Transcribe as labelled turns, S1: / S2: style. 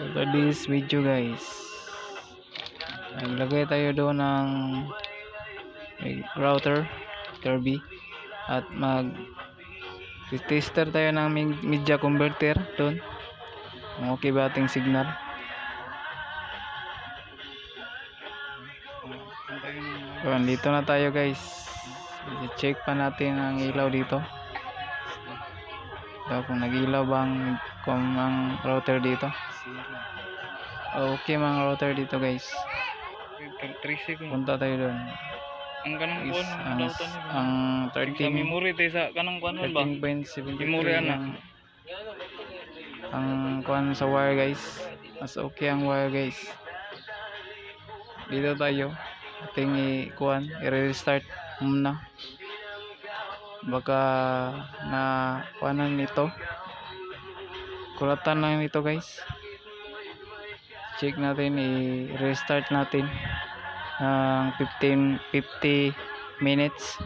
S1: for this video guys. Naglagay tayo doon ng router Kirby at mag tester tayo ng media converter doon. Kung okay ba ating signal? Yun, dito na tayo guys. Check pa natin ang ilaw dito so, kung nag-ilaw ba ang, kung ang router dito? Okay mga router dito guys.
S2: 3 seconds.
S1: punta tayo doon.
S2: Ang kanang kuan
S1: ang, ang
S2: Sa
S1: 13
S2: memory tayo sa kanang kuan ba?
S1: 13.73
S2: Memory ana.
S1: ang ang kuan sa wire guys. Mas okay ang wire guys. Dito tayo. Ating i-kuan i-restart muna baka na kuanan nito. Kulatan lang nito guys. Check natin i-restart natin ng 15 50 minutes